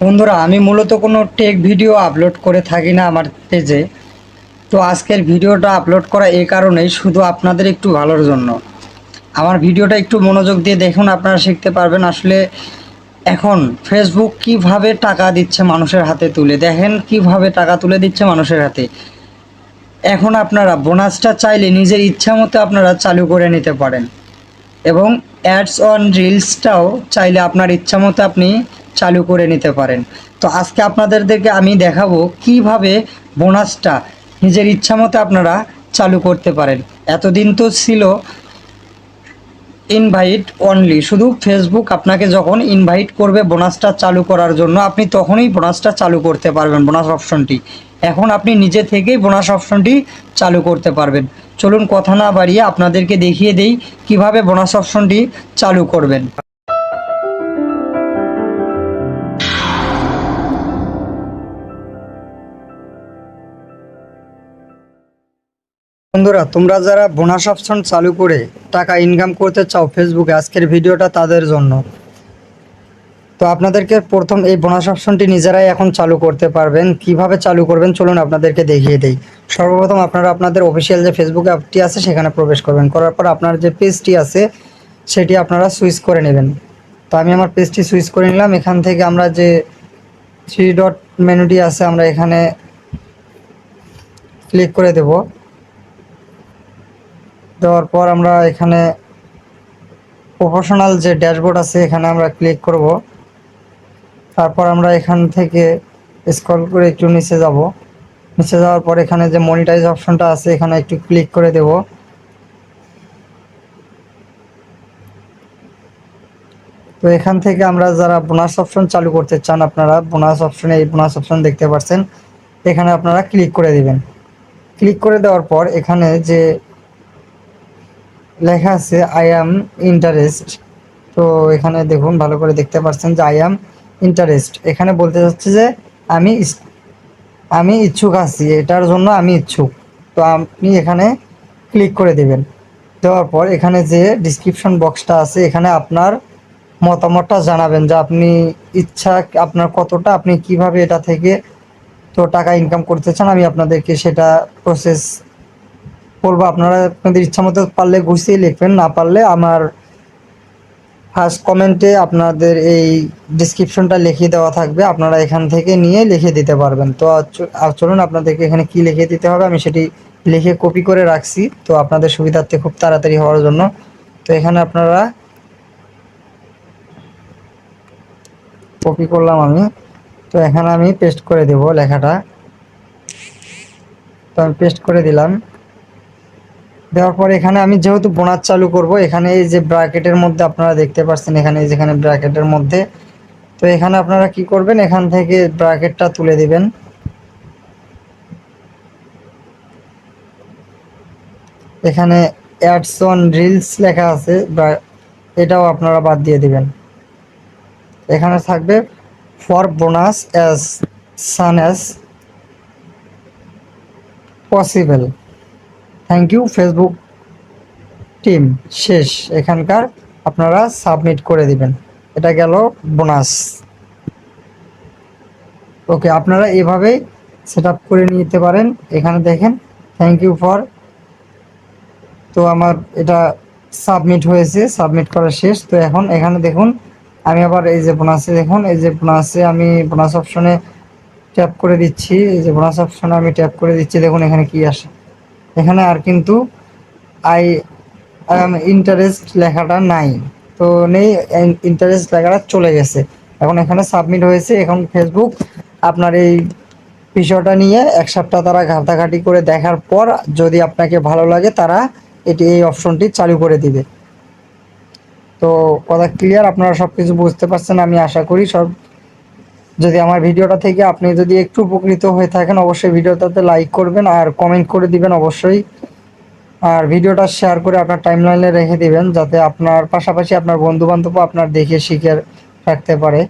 বন্ধুরা, আমি মূলত কোনো টেক ভিডিও আপলোড করে থাকি না আমার পেজে তো আজকের ভিডিওটা আপলোড করা এই কারণেই শুধু আপনাদের একটু ভালোর জন্য। আমার ভিডিওটা একটু মনোযোগ দিয়ে দেখুন, আপনারা শিখতে পারবেন আসলে এখন ফেসবুক কীভাবে টাকা দিচ্ছে মানুষের হাতে তুলে? দেখেন কীভাবে টাকা তুলে দিচ্ছে মানুষের হাতে। এখন আপনারা বোনাসটা চাইলে নিজের ইচ্ছা মতো আপনারা চালু করে নিতে পারেন। এবং অ্যাডস অন রিলসটাও চাইলে আপনার ইচ্ছা মতো আপনি চালু করে নিতে পারেন। তো আজকে আপনাদেরকে আমি দেখাবো কীভাবে বোনাসটা নিজের ইচ্ছা মতো আপনারা চালু করতে পারেন। এতদিন তো ছিল ইনভাইট অনলি শুধু ফেসবুক আপনাকে যখন ইনভাইট করবে বোনাসটা চালু করার জন্য, আপনি তখনই বোনাসটা চালু করতে পারবেন বোনাস অপশনটি এখন আপনি নিজে থেকেই বোনাস অপশনটি চালু করতে পারবেন। চলুন কথা না বাড়িয়ে আপনাদেরকে দেখিয়ে দেই কীভাবে বোনাস অপশনটি চালু করবেন। বন্ধুরা, তোমরা যারা বোনাস অপশন চালু করে টাকা ইনকাম করতে চাও ফেসবুকে আজকের ভিডিওটা তাদের জন্য। তো আপনাদেরকে প্রথম এই বোনাস অপশনটি নিজেরাই এখন চালু করতে পারবেন। কীভাবে চালু করবেন চলুন আপনাদেরকে দেখিয়ে দেই। সর্বপ্রথম আপনারা আপনাদের অফিসিয়াল যে ফেসবুক অ্যাপটি আছে সেখানে প্রবেশ করবেন। করার পর আপনার যে পেজটি আছে, সেটি আপনারা সুইচ করে নেবেন। তো আমি আমার পেজটি সুইচ করে নিলাম। এখান থেকে আমরা যে থ্রি ডট মেনুটি আছে, আমরা এখানে ক্লিক করে দেব। দেওয়ার পর আমরা এখানে প্রফেশনাল যে ড্যাশবোর্ড আছে, এখানে আমরা ক্লিক করব। তারপর আমরা এখান থেকে স্ক্রল করে একটু নিচে যাব। নিচে যাওয়ার পর এখানে যে মনিটাইজ অপশনটা আছে, এখানে একটু ক্লিক করে দেব। তো এখান থেকে আমরা যারা বোনাস অপশন চালু করতে চান আপনারা বোনাস অপশনে এই বোনাস অপশন দেখতে পাচ্ছেন এখানে আপনারা ক্লিক করে দিবেন। ক্লিক করে দেওয়ার পর এখানে যে লেখা আছে আই অ্যাম ইন্টারেস্ট তো এখানে দেখুন, ভালো করে দেখতে পাচ্ছেন যে আই অ্যাম ইন্টারেস্ট এখানে বলতে চাচ্ছে যে আমি আমি ইচ্ছুক আছি, এটার জন্য আমি ইচ্ছুক। তো আপনি এখানে ক্লিক করে দেবেন। দেওয়ার পর এখানে যে ডিসক্রিপশন বক্সটা আছে, এখানে আপনার মতামতটা জানাবেন যে আপনি ইচ্ছা, আপনার কতটা, আপনি কীভাবে এটা থেকে তো টাকা ইনকাম করতে চান, আমি আপনাদেরকে সেটা প্রসেস বলব। আপনারা আপনাদের ইচ্ছা মতো পারলে গুছিয়ে লিখবেন, না পারলে আমার ফার্স্ট কমেন্টে আপনাদের এই ডিসক্রিপশনটা লিখিয়ে দেওয়া থাকবে। আপনারা এখান থেকে নিয়ে লিখে দিতে পারবেন। তো আর চলুন আপনাদেরকে এখানে কি লিখে দিতে হবে, আমি সেটি লিখে কপি করে রাখছি। তো আপনাদের সুবিধার্থে খুব তাড়াতাড়ি হওয়ার জন্য। তো এখানে আপনারা কপি করলাম আমি। তো এখানে আমি পেস্ট করে দেব লেখাটা। তো আমি পেস্ট করে দিলাম। দেওয়ার পর এখানে আমি যেহেতু বোনাস চালু করব, এখানে এই যে ব্র্যাকেটের মধ্যে আপনারা দেখতে পাচ্ছেন, এখানে যেখানে ব্র্যাকেটের মধ্যে। তো এখানে আপনারা কি করবেন, এখান থেকে ব্র্যাকেটটা তুলে দিবেন। এখানে অ্যাডস অন রিলস লেখা আছে এটাও আপনারা বাদ দিয়ে দিবেন। এখানে থাকবে for bonus as soon as possible thank you Facebook team শেষ। এখানকার আপনারা সাবমিট করে দিবেন। এটা গেল বোনাস ওকে আপনারা এভাবেই সেট আপ করে নিতে পারেন। এখানে দেখেন থ্যাংক ইউ ফর তো আমার এটা সাবমিট হয়েছে সাবমিট করা শেষ। তো এখন এখানে দেখুন, আমি আবার এই যে বোনাসে দেখুন, এই যে বোনাসে আমি বোনাস অপশনে ট্যাপ করে দিচ্ছি। এই যে বোনাস অপশনে আমি ট্যাপ করে দিচ্ছি। দেখুন এখানে কি আসে। এখানে আর কিন্তু আই ইন্টারেস্ট লেখাটা নাই। তো নেই ইন্টারেস্ট লেখাটা চলে গেছে। এখন এখানে সাবমিট হয়েছে, এখন ফেসবুক আপনার এই বিষয়টা নিয়ে এক সপ্তাহ তারা ঘাটাঘাটি করে দেখার পর যদি আপনাকে ভালো লাগে তারা এটি, এই অপশনটি চালু করে দিবে। তো কথা ক্লিয়ার আপনারা সব কিছু বুঝতে পারছেন, আমি আশা করি সব যদি আমার ভিডিওটা থেকে আপনি যদি একটু উপকৃত হয়ে থাকেন, অবশ্যই ভিডিওটাতে লাইক করবেন আর কমেন্ট করে দিবেন অবশ্যই। আর ভিডিওটা শেয়ার করে আপনার টাইমলাইনে রেখে দিবেন, যাতে আপনার পাশাপাশি আপনার বন্ধু বান্ধবও আপনার দেখে শিখে রাখতে পারে।